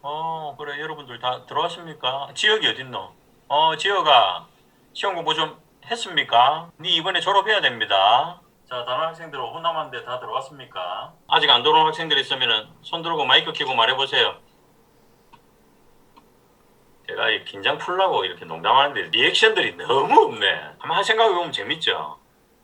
어 그래 여러분들 다 들어왔습니까? 지역이 어딨노? 어 지역아 시험 공부 좀 했습니까? 네 이번에 졸업해야 됩니다. 자 다른 학생들 5분 남았는데 다 들어왔습니까? 아직 안 들어온 학생들 있으면 손 들고 마이크 켜고 말해보세요. 제가 이 긴장 풀라고 이렇게 농담하는데 리액션들이 너무 없네. 한번 생각해보면 재밌죠?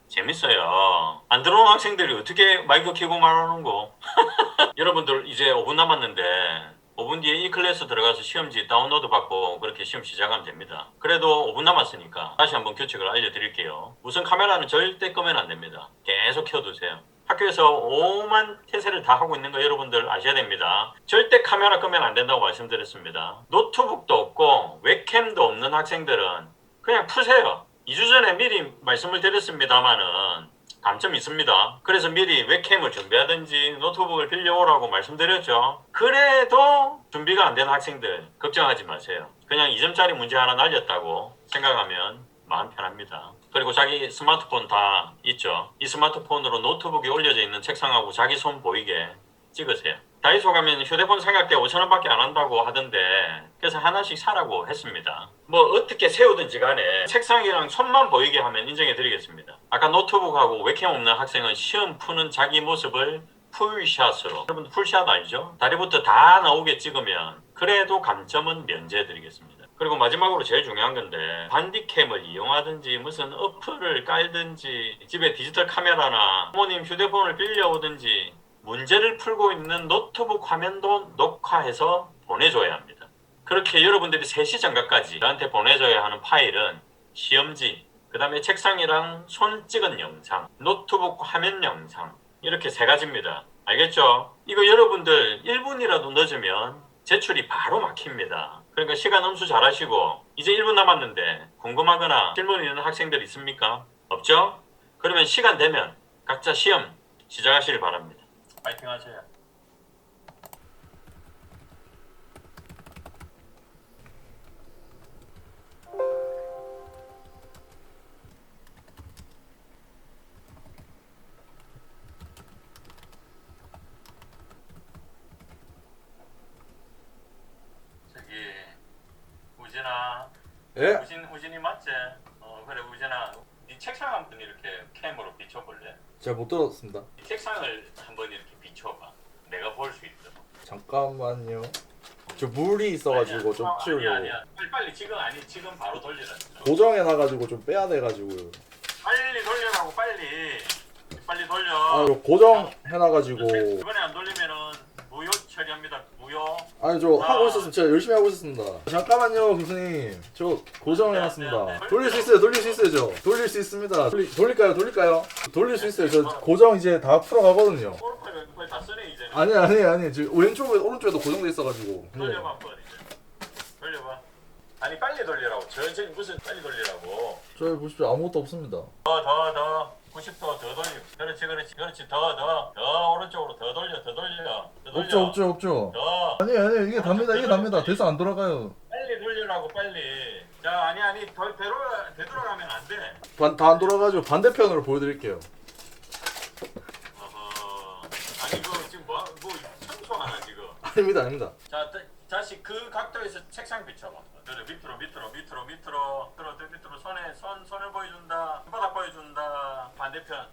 재밌어요. 안 들어온 학생들이 어떻게 마이크 켜고 말하는 거? 여러분들 이제 5분 남았는데 5분 뒤에 이 클래스 들어가서 시험지 다운로드 받고 그렇게 시험 시작하면 됩니다. 그래도 5분 남았으니까 다시 한번 규칙을 알려드릴게요. 우선 카메라는 절대 끄면 안 됩니다. 계속 켜두세요. 학교에서 오만 태세를 다 하고 있는 거 여러분들 아셔야 됩니다. 절대 카메라 끄면 안 된다고 말씀드렸습니다. 노트북도 없고 웹캠도 없는 학생들은 그냥 푸세요. 2주 전에 미리 말씀을 드렸습니다만은 감점이 있습니다. 그래서 미리 웹캠을 준비하든지 노트북을 빌려오라고 말씀드렸죠. 그래도 준비가 안 된 학생들 걱정하지 마세요. 그냥 2점짜리 문제 하나 날렸다고 생각하면 마음 편합니다. 그리고 자기 스마트폰 다 있죠. 이 스마트폰으로 노트북이 올려져 있는 책상하고 자기 손 보이게 찍으세요. 다이소 가면 휴대폰 삼각대 5천원밖에 안 한다고 하던데 그래서 하나씩 사라고 했습니다. 뭐 어떻게 세우든지 간에 책상이랑 손만 보이게 하면 인정해 드리겠습니다. 아까 노트북하고 웹캠 없는 학생은 시험 푸는 자기 모습을 풀샷으로 여러분 풀샷 알죠? 다리부터 다 나오게 찍으면 그래도 감점은 면제해 드리겠습니다. 그리고 마지막으로 제일 중요한 건데 반디캠을 이용하든지 무슨 어플을 깔든지 집에 디지털 카메라나 부모님 휴대폰을 빌려오든지 문제를 풀고 있는 노트북 화면도 녹화해서 보내줘야 합니다. 그렇게 여러분들이 3시 전까지 저한테 보내줘야 하는 파일은 시험지, 그 다음에 책상이랑 손 찍은 영상, 노트북 화면 영상 이렇게 세 가지입니다. 알겠죠? 이거 여러분들 1분이라도 늦으면 제출이 바로 막힙니다. 그러니까 시간 음수 잘 하시고 이제 1분 남았는데 궁금하거나 질문 있는 학생들 있습니까? 없죠? 그러면 시간 되면 각자 시험 시작하시길 바랍니다. 파이팅 하세요. 저기 우진아 예? 우진 우진이 맞지? 어 그래 우진아 네 책상 한번 이렇게 캠으로 비춰볼래? 잘못 들었습니다. 이 책상을 한번 이렇게 비춰봐. 내가 볼 수 있도록. 잠깐만요. 저 물이 있어가지고 좀 아니야, 치우려고. 아니야, 아니야. 빨리 빨리 지금 아니 지금 바로 돌리라. 고정해놔가지고 좀 빼야 돼가지고요. 빨리 돌려라고 빨리. 빨리 돌려. 아, 이거 고정해놔가지고. 이번에 안 돌리면은 무효 처리합니다. 무효. 아니 저 아. 하고 있었습니다. 제가 열심히 하고 있었습니다. 잠깐만요, 교수님. 저 고정해놨습니다. 네. 돌릴 수 있어요, 돌릴 수 있어요, 저. 돌릴 수 있습니다. 돌리, 돌릴까요, 돌릴까요? 돌릴 수 있어요. 저 고정 이제 다 풀어가거든요. 아니, 아니, 아니. 저 왼쪽에, 오른쪽에도 고정돼 있어가지고. 네. 돌려봐 한번 이제. 돌려봐. 아니 빨리 돌리라고. 전체 무슨 빨리 돌리라고. 저기 보십시오. 아무것도 없습니다. 더 더 더. 90도 더 돌려. 그렇지 그렇지 그렇지 더 더. 더 오른쪽으로 더 돌려 더 돌려. 더 돌려. 없죠, 없죠, 없죠. 더. 아니, 아니, 이게 답니다, 이게 답니다. 돼서 안 돌아가요. 빨리 돌리라고 빨리. 자 아니 아니 더 되돌아 되돌아가면 안 돼. 다안 돌아가지고 반대편으로 보여드릴게요. 어허. 아니 그 지금 뭐뭐 청소하나 지금. 아닙니다, 아닙니다. 자 다, 다시 그 각도에서 책상 비춰봐. 그래 밑으로 밑으로 밑으로 밑으로 밑으로 더 밑으로 손에 손 손을 보여준다. 바닥 보여준다. 반대편.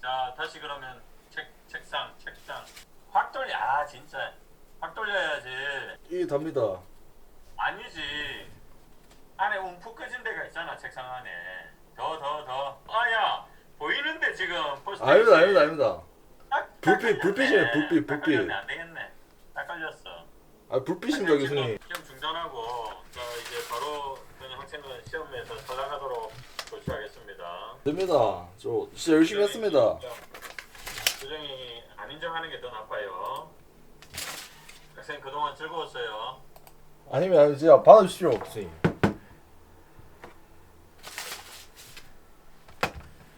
자 다시 그러면 책 책상 책상 확 돌려. 아 진짜 확 돌려야지. 이게 답니다. 아니지. 안에 움푹 꺼진 데가 있잖아 책상 안에. 더 더 더. 아야 보이는데 지금 포스터. 아닙니다, 아닙니다, 아닙니다. 딱, 불빛. 불빛이에요, 불빛, 딱 불빛. 안 되겠네. 딱 걸렸어. 아, 불빛입니다, 교수님. 시험 중단하고 자 이제 바로 저는 학생들 시험에서 탈락하도록 조치하겠습니다. 됩니다. 저 진짜 열심히 했습니다. 교정이 안 인정하는 게 더 나빠요. 학생 그동안 즐거웠어요. 아니면 이제 받아주십시오, 교수님.